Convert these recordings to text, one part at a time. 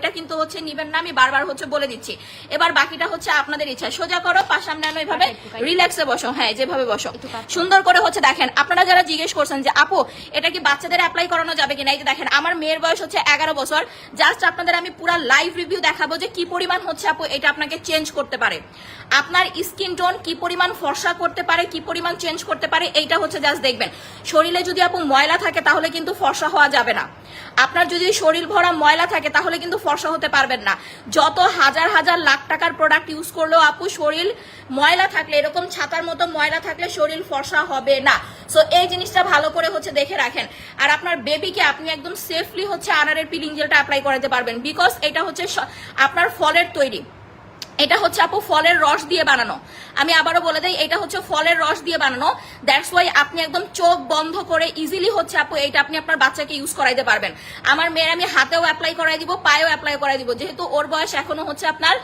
এটা কিন্তু হচ্ছে নিবেন না আমি বারবার হচ্ছে বলে দিচ্ছি। এবার বাকিটা হচ্ছে আপনাদের ইচ্ছা। সোজা করো পা সামনে আনো এভাবে রিল্যাক্সে বসো। হ্যাঁ যেভাবে বসো। সুন্দর করে হচ্ছে দেখেন আপনারা যারা জিজ্ঞেস করছেন যে আপু এটা কি বাচ্চাদের অ্যাপ্লাই করানো যাবে কিনা? এই যে দেখেন আমার মেয়ের বয়স হচ্ছে এগারো বছর। জাস্ট আপনাদের আমি পুরো লাইভ রিভিউ দেখাবো যে কি পরিমাণ হচ্ছে আপু এটা আপনাকে চেঞ্জ করতে পারে। আপনার স্কিন টোন কি পরিমাণ ফর্সা করতে পারে কি পরিমাণ চেঞ্জ করতে পারে এইটা হচ্ছে জাস্ট দেখবেন। শরীরে যদি আপু ময়লা থাকে তাহলে কিন্তু ফর্সা হওয়া যাবে না। আপনার যদি শরীর ভরা ময়লা থাকে, তাহলে কিন্তু ফর্সা হতে পারবেন না। যত হাজার হাজার লাখ টাকার প্রোডাক্ট ইউজ করলেও আপু, শরীর ময়লা থাকলে, এরকম ছাতার মতো ময়লা থাকলে শরীর ফর্সা হবে না। সো এই জিনিসটা ভালো করে হচ্ছে দেখে রাখেন। আর আপনার বেবিকে আপনি একদম সেফলি হচ্ছে আনারের পিলিং জেলটা অ্যাপ্লাই করাতে পারবেন। বিকজ এটা হচ্ছে আপনার ফলের তৈরি। এটা হচ্ছে আপু ফলের রস দিয়ে বানানো। আমি আবারও বলে দেই, এটা হচ্ছে ফলের রস দিয়ে বানানো। দ্যাটস ওয়াই আপনি একদম চোখ বন্ধ করে ইজিলি হচ্ছে আপু এটা আপনি আপনার বাচ্চাকে ইউজ করাইতে পারবেন। আমার মেয়ের আমি হাতেও অ্যাপ্লাই করাই দিব, পায়েও অ্যাপ্লাই করাই দিব। যেহেতু ওর বয়স এখনও হচ্ছে আপনার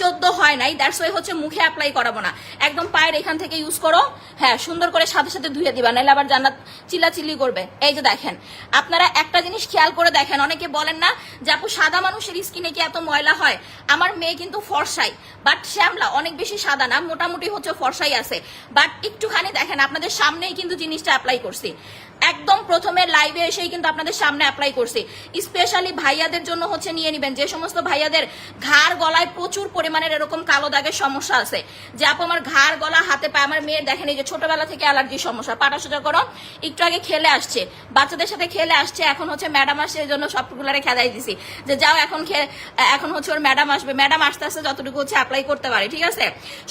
চোদ্দ হয় নাই দ্যাটস ওয়াই হচ্ছে মুখে অ্যাপ্লাই করাবো না। একদম পায়ের এখান থেকে ইউজ করো হ্যাঁ সুন্দর করে সাথে সাথে ধুয়ে দিবা, নাহলে আবার জান্নাত চিল্লাচিল্লি করবে। এই যে দেখেন, আপনারা একটা জিনিস খেয়াল করে দেখেন, অনেকে বলেন না যে, আপু, সাদা মানুষের স্কিনে কি এত ময়লা হয়? আমার মেয়ে কিন্তু ফর্সাই বাট শ্যামলা অনেক বেশি সাদা না, মোটামুটি হচ্ছে ফর্সাই আছে। বাট একটুখানি দেখেন, আপনাদের সামনেই কিন্তু জিনিসটা অ্যাপ্লাই করছি। একদম প্রথমে লাইভে এসেই কিন্তু আপনাদের সামনে অ্যাপ্লাই করছি। স্পেশালি ভাইয়াদের জন্য হচ্ছে নিয়ে নেবেন। যে সমস্ত ভাইয়াদের ঘাড় গলায় প্রচুর পরিমাণের এরকম কালো দাগের সমস্যা আছে। যে আপু, আমার ঘাড় গলা, হাতে পায়ে, আমার মেয়ের দেখেন, এই যে ছোটবেলা থেকে অ্যালার্জির সমস্যা। পাটা সোজা করো একটু আগে খেলে আসছে। বাচ্চাদের সাথে খেলে আসছে, এখন হচ্ছে ম্যাডাম আসছে, এই জন্য সবগুলারে খেদাই দিছি। যে যাও, এখন এখন হচ্ছে ওর ম্যাডাম আসবে। ম্যাডাম আসতে আসতে যতটুকু হচ্ছে অ্যাপ্লাই করতে পারে, ঠিক আছে?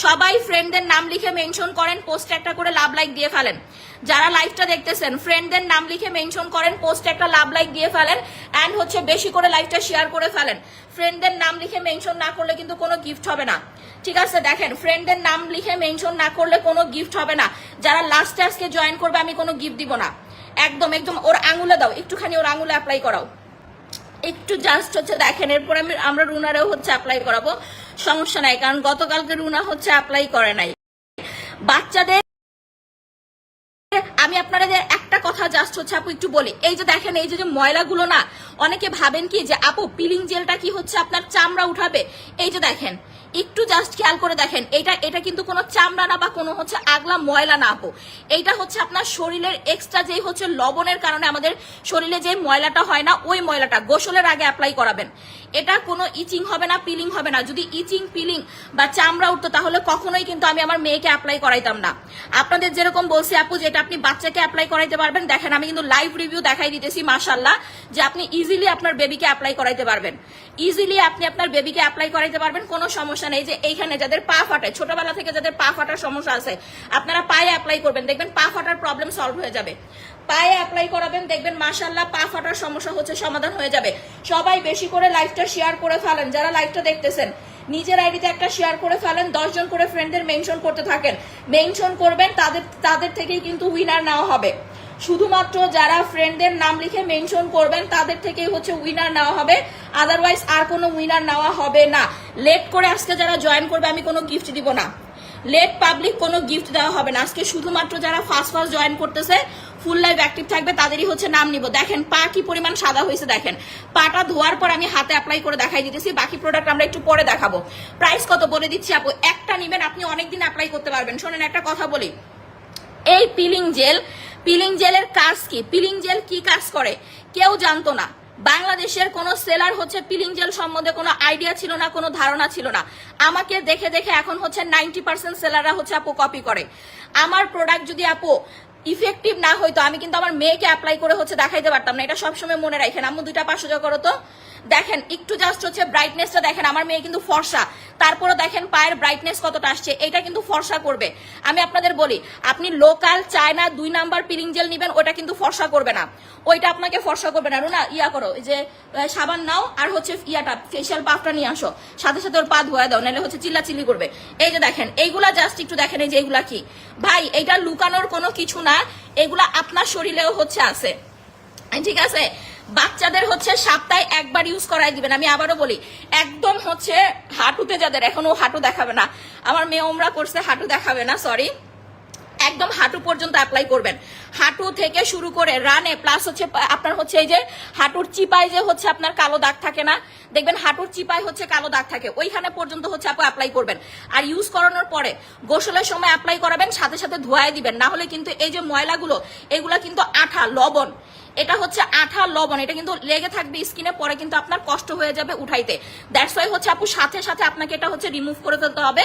সবাই ফ্রেন্ডদের নাম লিখে মেনশন করেন পোস্টে একটা করে লাভ লাইক দিয়ে ফেলেন। যারা লাইভটা দেখতেছেন ফ্রেন্ডদের নাম লিখে মেনশন করেন, পোস্টে একটা লাভ লাইক দিয়ে ফেলেন অ্যান্ড হচ্ছে বেশি করে লাইভটা শেয়ার করে ফেলেন। ফ্রেন্ডদের নাম লিখে মেনশন না করলে কিন্তু কোনো গিফট হবে না। ঠিক আছে, দেখেন ফ্রেন্ডদের নাম লিখে মেনশন না করলে কোনো গিফট হবে না। যারা লাস্টে আজকে জয়েন করবে, আমি কোনো গিফট দিব না। একদম একদম, ওর আঙুলে দাও, একটুখানি ওর আঙুলে অ্যাপ্লাই করাও। একটু জাস্ট হচ্ছে দেখেন, এরপর আমি, আমরা রুনারেও হচ্ছে অ্যাপ্লাই করাবো। সমস্যা নাই, কারণ গতকালকে রুনা হচ্ছে অ্যাপ্লাই করে নাই। বাচ্চাদের, আমি আপনারা আপনাদের একটা কথা জাস্ট হচ্ছে, আপু, একটু বলি। এই যে দেখেন, এই যে ময়লাগুলো না, অনেকে ভাবেন কি যে, আপু পিলিং জেলটা কি হচ্ছে, আপনার চামড়া উঠাবে? এই যে দেখেন, একটু জাস্ট খেয়াল করে দেখেন, এটা এটা কিন্তু কোনো চামড়া না বা কোনো হচ্ছে আগলা ময়লা না, আপু। এইটা হচ্ছে আপনার শরীরের এক্সট্রা যেই হচ্ছে লবণের কারণে আমাদের শরীরে যে ময়লাটা হয় না, ওই ময়লাটা গোসলের আগে অ্যাপ্লাই করাবেন। এটা কোনো ইচিং হবে না পিলিং হবে না। যদি ইচিং পিলিং বা চামড়া উঠতো, তাহলে কখনোই কিন্তু আমি আমার মেয়েকে অ্যাপ্লাই করাইতাম না। আপনাদের যেরকম বলছি, আপু যেটা আপনি বাচ্চাকে অ্যাপ্লাই করাইতে পারবেন। দেখেন, আমি কিন্তু লাইভ রিভিউ দেখাই দিতেছি মাশাল্লাহ যে আপনি ইজিলি আপনার বেবিকে অ্যাপ্লাই করাইতে পারবেন। ইজিলি আপনি আপনার বেবিকে অ্যাপ্লাই করাইতে পারবেন, কোনো সমস্যা নেই যে এইখানে যাদের পা ফাটে, ছোটবেলা থেকে যাদের পা ফাটার সমস্যা আছে, আপনারা পায়ে অ্যাপ্লাই করবেন। দেখবেন, পা ফাটার প্রবলেম সলভ হয়ে যাবে। পায়ে অ্যাপ্লাই করাবেন, দেখবেন মাশাল্লাহ পা ফাটার সমস্যা হচ্ছে, সমাধান হয়ে যাবে। সবাই বেশি করে লাইভটা শেয়ার করে ফেলেন। যারা লাইভটা দেখতেছেন, নিজের আইডিতে একটা শেয়ার করে ফেলেন দশজন করে ফ্রেন্ডদের মেনশন করতে থাকেন। মেনশন করবেন, তাদের তাদের থেকেই কিন্তু উইনার নেওয়া হবে। শুধুমাত্র যারা ফ্রেন্ডদের নাম লিখে মেনশন করবেন, তাদের থেকেই হচ্ছে উইনার নেওয়া হবে। আদারওয়াইজ আর কোনো উইনার নেওয়া হবে না। লেট করে আজকে যারা জয়েন করবে, আমি কোনো গিফট দিব না। লেট পাবলিক কোনো গিফট দেওয়া হবে না। আজকে শুধুমাত্র যারা ফার্স্ট ফার্স্ট জয়েন করতেছে ফুল লাইভ অ্যাক্টিভ থাকবে, তাদেরই হচ্ছে নাম নিব। দেখেন, পা কি পরিমাণ সাদা হয়েছে, দেখেন। পাটা ধোয়ার পর আমি হাতে অ্যাপ্লাই করে দেখাই দিতেছি। বাকি প্রোডাক্ট আমরা একটু পরে দেখাবো। প্রাইস কত বলে দিচ্ছি আপু? একটা নিবেন, আপনি অনেকদিন অ্যাপ্লাই করতে পারবেন। শোনেন, একটা কথা বলি। এই পিলিং জেল পিলিং জেলের কাজ কি? পিলিং জেল কি কাজ করে? কেউ জানতো না। বাংলাদেশের কোনো সেলার হচ্ছে পিলিং জেল সম্বন্ধে কোনো আইডিয়া ছিল না, কোনো ধারণা ছিল না। আমাকে দেখে দেখে এখন হচ্ছে নাইনটি পার্সেন্ট সেলাররা হচ্ছে আপু কপি করে। আমার প্রোডাক্ট যদি আপু ইফেক্টিভ না হইতো, আমি কিন্তু আমার মেয়েকে অ্যাপ্লাই করে হচ্ছে দেখাইতে পারতাম না। এটা সবসময় মনে রাখেন। আম্মু দুইটা পাঁচশো করো তো। দেখেন, একটু জাস্ট হচ্ছে ব্রাইটনেসটা দেখেন, আমার মেয়ে কিন্তু ফর্সা। তারপরে দেখেন পায়ের ব্রাইটনেস কতটা আসছে, এটা কিন্তু ফর্সা করবে। আমি আপনাদের বলি, আপনি লোকাল চায়না দুই নাম্বার পিলিং জেল নিবেন, ওটা কিন্তু ফর্সা করবে না। ওইটা আপনাকে ফর্সা করবে না। রুনা, ইয়া করো যে সাবান নাও, আর হচ্ছে ইয়াটা ফেসিয়াল পাফটা নিয়ে আসো। সাথে সাথে ওর পা ধোয়া দাও, নাহলে হচ্ছে চিল্লা চিল্লি করবে। এই যে দেখেন, এইগুলা জাস্ট একটু দেখেন, এই যে এইগুলা কি? ভাই এটা লুকানোর কোনো কিছু না এগুলা আপনার শরীরেও হচ্ছে আছে। ঠিক আছে? বাচ্চাদের হচ্ছে সপ্তাহে একবার ইউজ করাই দিবেন। আমি আবারও বলি, একদম হচ্ছে হাঁটুতে যাদের, এখনও হাঁটু দেখাবে না। আমার মেয়ে ওমরা করছে, হাঁটু দেখাবে না সরি একদম হাঁটু পর্যন্ত অ্যাপ্লাই করবেন। হাঁটু থেকে শুরু করে রানে প্লাস হচ্ছে, আপনার হচ্ছে এই যে হাঁটুর চিপায় যে হচ্ছে আপনার কালো দাগ থাকে না, দেখবেন হাঁটুর চিপায় হচ্ছে কালো দাগ থাকে, ওইখানে পর্যন্ত হচ্ছে আপু অ্যাপ্লাই করবেন। আর ইউজ করানোর পরে গোসলের সময় অ্যাপ্লাই করাবেন, সাথে সাথে ধোয়ায় দিবেন, না হলে কিন্তু এই যে ময়লাগুলো, এগুলা কিন্তু আঠা, লবণ, এটা হচ্ছে আঠা, লবণ, এটা কিন্তু লেগে থাকবে স্কিনে পরে কিন্তু আপনার কষ্ট হয়ে যাবে উঠাইতে। দ্যাটস ওয়াই হচ্ছে আপু সাথে সাথে আপনাকে এটা হচ্ছে রিমুভ করে ফেলতে হবে।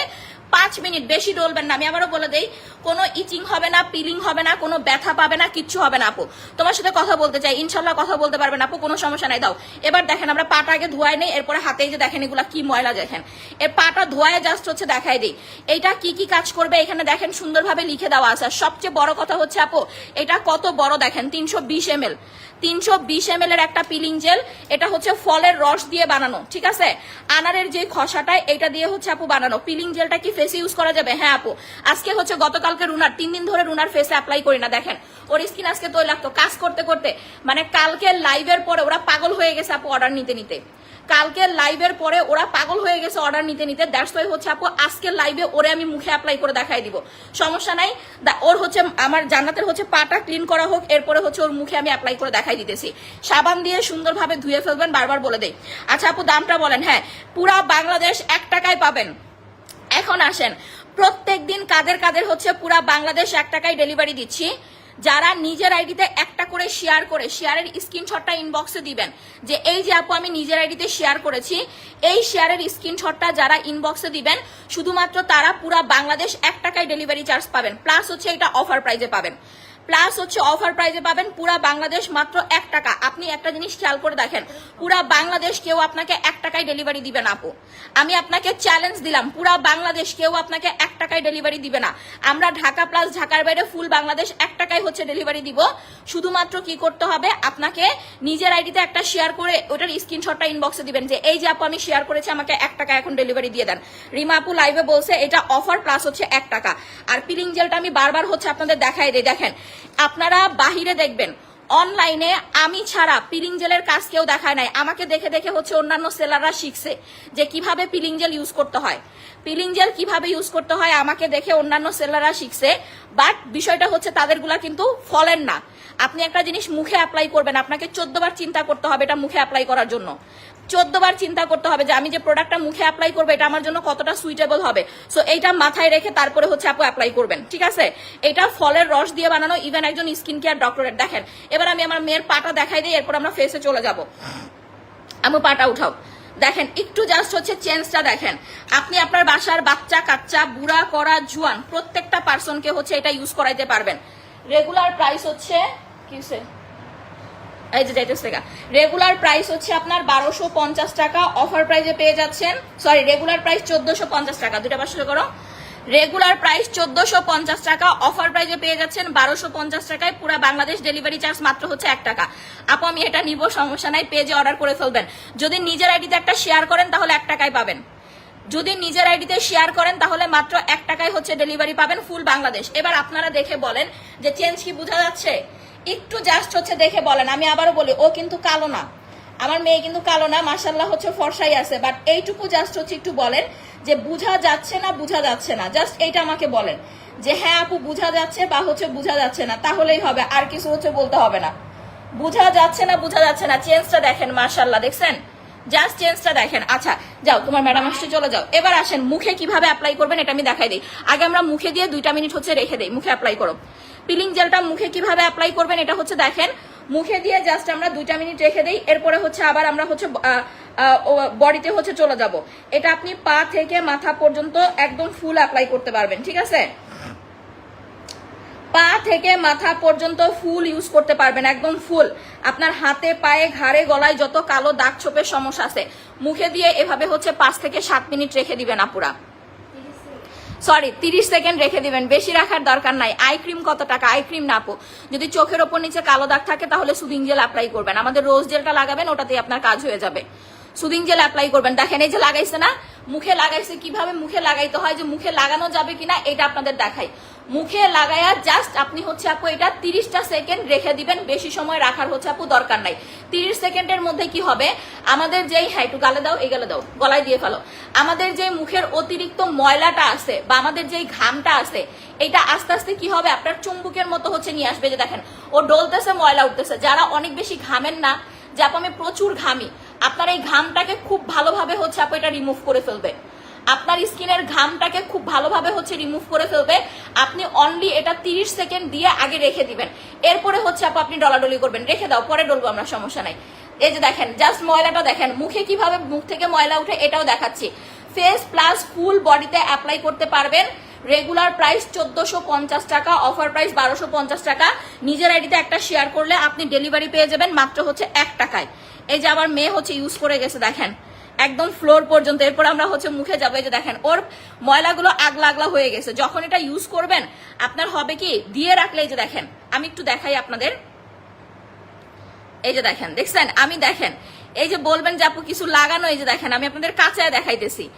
পাঁচ মিনিট বেশি ডলবেন না। আমি আবারও বলে দেই, কোনো ইচিং হবে না, পিলিং হবে না, কোনো ব্যথা পাবে না, কিচ্ছু হবে না আপু। তোমার সাথে কথা বলতে চাই ইনশাল্লাহ কথা বলতে পারবেন আপু, কোনো সমস্যা নাই। দাও, এবার দেখেন আমরা পাটা আগে ধোয়াই নেই, এরপরে হাতেই যে দেখেন এগুলা কি ময়লা দেখেন। এর পাটা ধোয়ায় জাস্ট হচ্ছে দেখাই দিই। এইটা কি কি কাজ করবে এখানে দেখেন সুন্দরভাবে লিখে দেওয়া আছে। সবচেয়ে বড় কথা হচ্ছে আপু, এটা কত বড় দেখেন, তিনশো বিশ এম তিনশো বিশ এম এর একটা পিলিং জেল এটা হচ্ছে ফলের রস দিয়ে বানানো, ঠিক আছে? আনারের যে খসাটা, এটা দিয়ে হচ্ছে আপু বানানো। পিলিং জেলটা কি ফেসে ইউজ করা যাবে? হ্যাঁ আপু। আজকে হচ্ছে গতকালকে রুনার, তিন দিন ধরে রুনার ফেসে অ্যাপ্লাই করি না, দেখেন। ওর স্কিন আজকে তৈলাক্ত। কাজ করতে করতে মানে কালকে লাইভের পরে ওরা পাগল হয়ে গেছে আপু অর্ডার নিতে নিতে। কালকে লাইভের পরে ওরা পাগল হয়ে গেছে অর্ডার নিতে নিতে। দ্যাটস ওয়াই হচ্ছে আপু আজকের লাইভে ওরে আমি মুখে অ্যাপ্লাই করে দেখাই দিব। সমস্যা নাই। ওর হচ্ছে আমার জান্নাতের হচ্ছে পাটা ক্লিন করা হোক, এরপরে হচ্ছে ওর মুখে আমি অ্যাপ্লাই করে দেখাই দিতেছি। সাবান দিয়ে সুন্দরভাবে ধুয়ে ফেলবেন, বারবার বলে দেই। আচ্ছা আপু, দামটা বলেন হ্যাঁ। পুরা বাংলাদেশ এক টাকায় পাবেন। এখন আসেন। প্রত্যেক দিন কাদের কাদের হচ্ছে পুরা বাংলাদেশ এক টাকায় ডেলিভারি দিচ্ছি। যারা নিজের আইডিতে একটা করে শেয়ার করে শেয়ারের স্ক্রিনশটটা ইনবক্সে দিবেন। যে, এই যে আপু, আমি নিজের আইডিতে শেয়ার করেছি। এই শেয়ারের স্ক্রিনশটটা যারা ইনবক্সে দিবেন, শুধুমাত্র তারা পুরা বাংলাদেশ এক টাকায় ডেলিভারি চার্জ পাবেন। প্লাস হচ্ছে এটা অফার প্রাইজে পাবেন। প্লাস হচ্ছে অফার প্রাইজে পাবেন পুরা বাংলাদেশ মাত্র এক টাকা। আপনি একটা জিনিস খেয়াল করে দেখেন, পুরা বাংলাদেশ কেউ আপনাকে এক টাকায় ডেলিভারি দিবে না আপু। আমি আপনাকে চ্যালেঞ্জ দিলাম, পুরা বাংলাদেশ কেউ আপনাকে এক টাকায় ডেলিভারি দিবে না। আমরা ঢাকা প্লাস ঢাকার বাইরে ফুল বাংলাদেশ এক টাকায় হচ্ছে ডেলিভারি দিব। শুধুমাত্র কি করতে হবে? আপনাকে নিজের আইডিতে একটা শেয়ার করে ওটার স্ক্রিনশটটা ইনবক্সে দিবেন যে, এই যে আপু, আমি শেয়ার করেছি, আমাকে এক টাকা এখন ডেলিভারি দিয়ে দেন। রিমা আপু লাইভে বলছে, এটা অফার প্লাস হচ্ছে এক টাকা। আর পিলিং জেলটা আমি বারবার হচ্ছে আপনাদের দেখাই দিই। দেখেন আপনারা বাহিরে দেখবেন। অনলাইনে আমি ছাড়া পিলিং জেলের কাজ কেউ দেখায় নাই। আমাকে দেখে দেখে হচ্ছে অন্যান্য সেলাররা শিখছে যে কীভাবে পিলিং জেল ইউজ করতে হয়। পিলিং জেল কীভাবে ইউজ করতে হয় আমাকে দেখে অন্যান্য সেলাররা শিখছে। বাট বিষয়টা হচ্ছে তাদেরগুলা কিন্তু ফলেন না। আপনি একটা জিনিস মুখে অ্যাপ্লাই করবেন, আপনাকে চোদ্দ বার চিন্তা করতে হবে এটা মুখে অ্যাপ্লাই করার জন্য। চোদ্দ বার চিন্তা করতে হবে যে আমি যে প্রোডাক্টটা মুখে অ্যাপ্লাই করব এটা আমার জন্য কতটা সুইটেবল হবে। সো এইটা মাথায় রেখে তারপরে হচ্ছে আপু অ্যাপ্লাই করবেন, ঠিক আছে? এটা ফলের রস দিয়ে বানানো ইভেন একজন স্কিন কেয়ার ডক্টরের দেখেন, এবার আমি আমার মেয়ের পাটা দেখাই দিই এরপর আমরা ফেসে চলে যাব। আমি, পাটা উঠাও। দেখেন, একটু জাস্ট হচ্ছে চেঞ্জটা দেখেন। আপনি আপনার বাসার বাচ্চা, কাচ্চা, বুড়া করা জুয়ান, প্রত্যেকটা পার্সনকে হচ্ছে এটা ইউজ করাইতে পারবেন। রেগুলার প্রাইস হচ্ছে কিসে এই যে যাইতেছে রেগুলার প্রাইস হচ্ছে আপনার বারোশো পঞ্চাশ টাকা অফার প্রাইজে পেয়ে যাচ্ছেন। সরি রেগুলার প্রাইস চোদ্দশো পঞ্চাশ টাকা। দুটা পাঁচশো করো। রেগুলার প্রাইস চোদ্দশো পঞ্চাশ টাকা অফার প্রাইজে পেয়ে যাচ্ছেন বারোশো পঞ্চাশ টাকায় পুরো বাংলাদেশ ডেলিভারি চার্জ মাত্র হচ্ছে এক টাকা। আপু, আমি এটা নিব, সমস্যা নাই পেজে অর্ডার করে ফেলবেন। যদি নিজের আইডিতে একটা শেয়ার করেন, তাহলে এক টাকায় পাবেন। যদি নিজের আইডিতে শেয়ার করেন, তাহলে মাত্র এক টাকায় হচ্ছে ডেলিভারি পাবেন ফুল বাংলাদেশ। এবার আপনারা দেখে বলেন যে চেঞ্জ কি বোঝা যাচ্ছে? একটু জাস্ট হচ্ছে দেখে বলেন, আমি আবারও বলি, ও কিন্তু কালো না। আমার মেয়ে কিন্তু কালো না মাসাল্লাহ হচ্ছে ফর্সাই আছে বাট এইটুকু জাস্ট হচ্ছে একটু বলেন যে বুঝা যাচ্ছে না, বুঝা যাচ্ছে না। জাস্ট এইটা আমাকে বলেন। যে হ্যাঁ আপু, বুঝা যাচ্ছে বা হচ্ছে বুঝা যাচ্ছে না, তাহলেই হবে, আর কিছু হচ্ছে বলতে হবে না। বুঝা যাচ্ছে না, বুঝা যাচ্ছে না চেঞ্জটা দেখেন মাশাল্লাহ দেখছেন? জাস্ট চেঞ্জটা দেখেন। আচ্ছা যাও, তোমার ম্যাডাম আসছে, চলে যাও। এবার আসেন, মুখে কীভাবে অ্যাপ্লাই করবেন এটা আমি দেখাই দিই। আগে আমরা মুখে দিয়ে দুইটা মিনিট হচ্ছে রেখে দেই, মুখে অ্যাপ্লাই করো। পিলিং জেলটা মুখে কীভাবে অ্যাপ্লাই করবেন এটা হচ্ছে দেখেন মুখে দিয়ে জাস্ট আমরা দুইটা মিনিট রেখে দিই, এরপরে হচ্ছে আবার আমরা হচ্ছে বডিতে হচ্ছে চলে যাব। এটা আপনি পা থেকে মাথা পর্যন্ত একদম ফুল অ্যাপ্লাই করতে পারবেন, ঠিক আছে? পা থেকে মাথা পর্যন্ত ফুল ইউজ করতে পারবেন, একদম ফুল আপনার হাতে, পায়ে, ঘাড়ে, গলায় যত কালো দাগ ছোপের সমস্যা আছে, মুখে দিয়ে এভাবে হচ্ছে পাঁচ থেকে সাত মিনিট রেখে দিবেন আপুরা। সরি তিরিশ সেকেন্ড রেখে দিবেন। বেশি রাখার দরকার নাই। আই ক্রিম কত টাকা? আই ক্রিম না আপু। যদি চোখের ওপর নিচে কালো দাগ থাকে, তাহলে সুদিন জেল অ্যাপ্লাই করবেন। আমাদের রোজ জেলটা লাগাবেন, ওটাতেই আপনার কাজ হয়ে যাবে। সুদিন জেল অ্যাপ্লাই করবেন। দেখেন, এই যে লাগাইছে না, মুখে লাগাইছে, কীভাবে মুখে লাগাইতে হয়, যে মুখে লাগানো যাবে কিনা, এটা আপনাদের দেখাই। মুখে লাগায়া জাস্ট আপনি হচ্ছে আপু এটা তিরিশটা সেকেন্ড রেখে দিবেন, বেশি সময় রাখার হচ্ছে আপু দরকার নাই। তিরিশ সেকেন্ডের মধ্যে কি হবে? আমাদের যেই হ্যাঁ একটু গালে দাও, এই গালে দাও, গলায় দিয়ে ফেলো। আমাদের যে মুখের অতিরিক্ত ময়লাটা আছে বা আমাদের যেই ঘামটা আছে, এটা আস্তে আস্তে কি হবে? আপনার চুম্বুকের মতো হচ্ছে নিয়ে আসবে যে দেখেন, ও ডলতেছে, ময়লা উঠতেছে। যারা অনেক বেশি ঘামেন না, যে আপু আমি প্রচুর ঘামি, আপনার এই ঘামটাকে খুব ভালোভাবে হচ্ছে আপু এটা রিমুভ করে ফেলবে। আপনার স্কিনের ঘামটাকে খুব ভালোভাবে হচ্ছে রিমুভ করে ফেলবে। আপনি অনলি এটা 30 সেকেন্ড দিয়ে আগে রেখে দিবেন। এরপরে হচ্ছে আপু, আপনি ডলাডলি করবেন। রেখে দাও, পরে ডলবো, আমরা সমস্যা নাই। এই যে দেখেন জাস্ট ময়লাটা দেখেন, মুখে কীভাবে মুখ থেকে ময়লা উঠে এটাও দেখাচ্ছি। ফেস প্লাস ফুল বডিতে অ্যাপ্লাই করতে পারবেন। রেগুলার প্রাইস চোদ্দশো পঞ্চাশ টাকা অফার প্রাইস বারোশো পঞ্চাশ টাকা। নিজের আইডিতে একটা শেয়ার করলে আপনি ডেলিভারি পেয়ে যাবেন মাত্র হচ্ছে এক টাকায়। এই যে আমার মেয়ে হচ্ছে ইউজ করে গেছে, দেখেন। একদম ফ্লোর পর্যন্ত। এরপর আমরা হচ্ছে মুখে যাব যে দেখেন, ওর ময়লাগুলো আগলা আগলা হয়ে গেছে। যখন এটা ইউজ করবেন, আপনার হবে কি, দিয়ে রাখলে এই যে দেখেন, আমি একটু দেখাই আপনাদের। এই যে দেখেন, দেখছেন? আমি দেখেন, এই যে বলবেন যে আপু, কিছু লাগানো, এই যে দেখেন, আমি আপনাদের কাঁচায় দেখাইতেছি।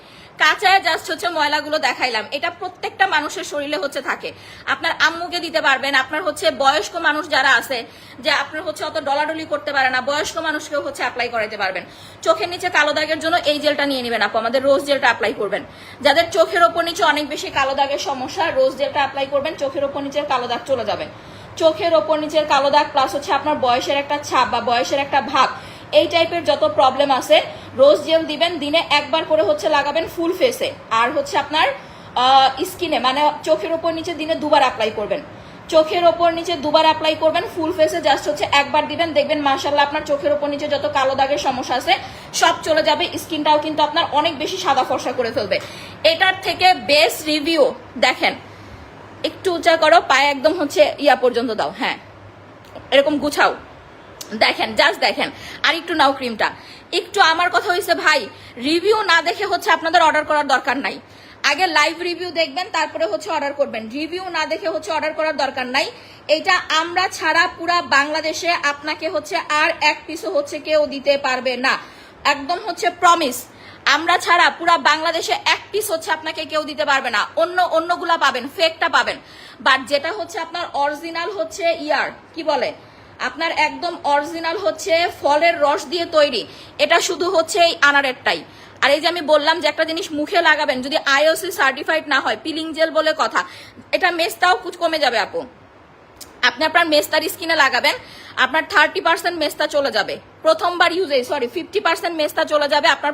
কাঁচায় জাস্ট হচ্ছে ময়লাগুলো দেখাইলাম। এটা প্রত্যেকটা মানুষের শরীরে হচ্ছে থাকে। আপনার আম্মুকে দিতে পারবেন, আপনার হচ্ছে বয়স্ক মানুষ যারা আছে, যে আপনার হচ্ছে অত ডলাডলি করতে পারে না, বয়স্ক মানুষকেও হচ্ছে অ্যাপ্লাই করাতে পারবেন। চোখের নিচে কালো দাগের জন্য এই জেলটা নিয়ে নেবেন আপু, আমাদের রোজ জেলটা অ্যাপ্লাই করবেন। যাদের চোখের ওপর নিচে অনেক বেশি কালো দাগের সমস্যা রোজ জেলটা অ্যাপ্লাই করবেন, চোখের ওপর নিচের কালো দাগ চলে যাবে। চোখের ওপর নিচের কালো দাগ প্লাস হচ্ছে আপনার বয়সের একটা ছাপ বা বয়সের একটা ভাব। এই টাইপের যত প্রবলেম আছে রোজ জেল দিবেন, দিনে একবার করে হচ্ছে লাগাবেন ফুল ফেসে আর হচ্ছে আপনার স্কিনে মানে চোখের ওপর নিচে দিনে দুবার অ্যাপ্লাই করবেন। চোখের ওপর নিচে দুবার অ্যাপ্লাই করবেন ফুল ফেসে জাস্ট হচ্ছে একবার দিবেন, দেখবেন মার্শাল্লাহ আপনার চোখের ওপর নিচে যত কালো দাগের সমস্যা আছে, সব চলে যাবে, স্কিনটাও কিন্তু আপনার অনেক বেশি সাদা ফর্সা করে ফেলবে। এটার থেকে বেস্ট রিভিউ দেখেন, একটু উঁচা করো, পায়ে একদম হচ্ছে ইয়া পর্যন্ত দাও হ্যাঁ। এরকম গুছাও। দেখেন জাস্ট দেখেন। আর একটু নাও ক্রিমটা একটু আমার কথা হয়েছে ভাই রিভিউ না দেখে হচ্ছে আপনাদের অর্ডার করার দরকার নাই। আগে লাইভ রিভিউ দেখবেন, তারপরে হচ্ছে অর্ডার করবেন। রিভিউ না দেখে হচ্ছে অর্ডার করার দরকার নাই। এটা আমরা ছাড়া পুরা বাংলাদেশে আপনাকে হচ্ছে আর এক পিসও হচ্ছে কেউ দিতে পারবে না। একদম হচ্ছে প্রমিস আমরা ছাড়া পুরা বাংলাদেশে এক পিস হচ্ছে আপনাকে কেউ দিতে পারবে না। অন্য, অন্যগুলা পাবেন ফেকটা পাবেন। বাট যেটা হচ্ছে আপনার অরিজিনাল হচ্ছে ইয়ার কি বলে? আপনার একদম অরিজিনাল হচ্ছে ফলের রস দিয়ে তৈরি। এটা শুধু হচ্ছে এই আনারেরটাই। আর এই যে আমি বললাম যে একটা জিনিস মুখে লাগাবেন, যদি আইওসি সার্টিফাইড না হয় পিলিং জেল বলে কথা, এটা মেসটাও কুচ কমে যাবে আপু। আপনি আপনার মেস্তার স্কিনে লাগাবেন, আপনার থার্টি পার্সেন্ট মেস্তা চলে যাবে। প্রথমবার ইউজে সরি ফিফটি পার্সেন্ট মেস্তা চলে যাবে, আপনার